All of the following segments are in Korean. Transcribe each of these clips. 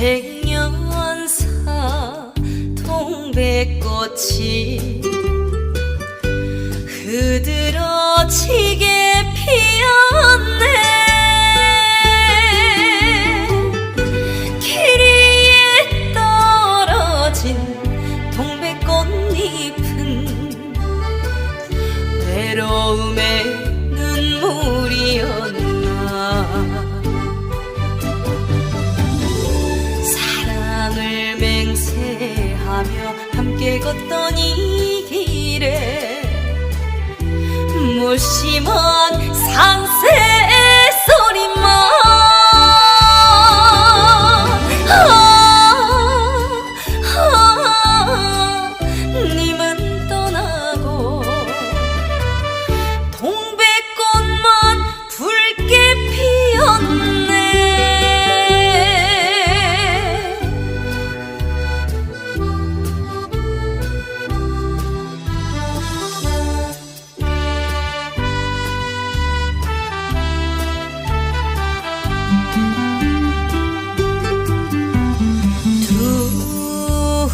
백년사 동백꽃이 흐드러지게 피었네. 길 위에 떨어진 동백꽃잎은 외로움의 눈물 하며 함께 이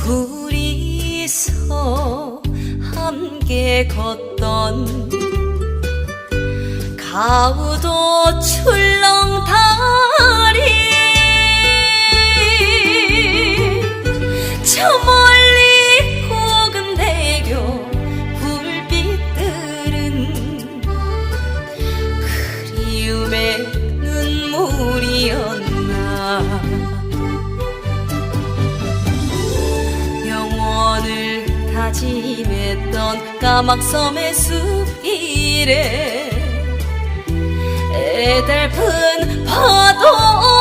둘이서 함께 걷던 가우도 출렁 다 다짐했던 까막섬의 숲길에 애달픈 파도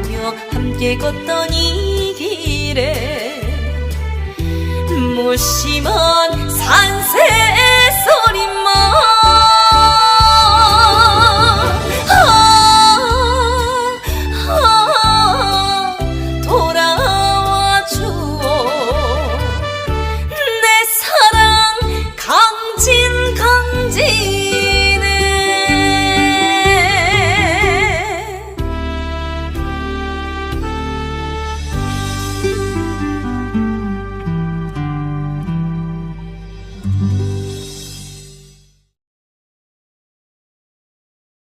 하며 함께 걷던 이 길에 무심한 산세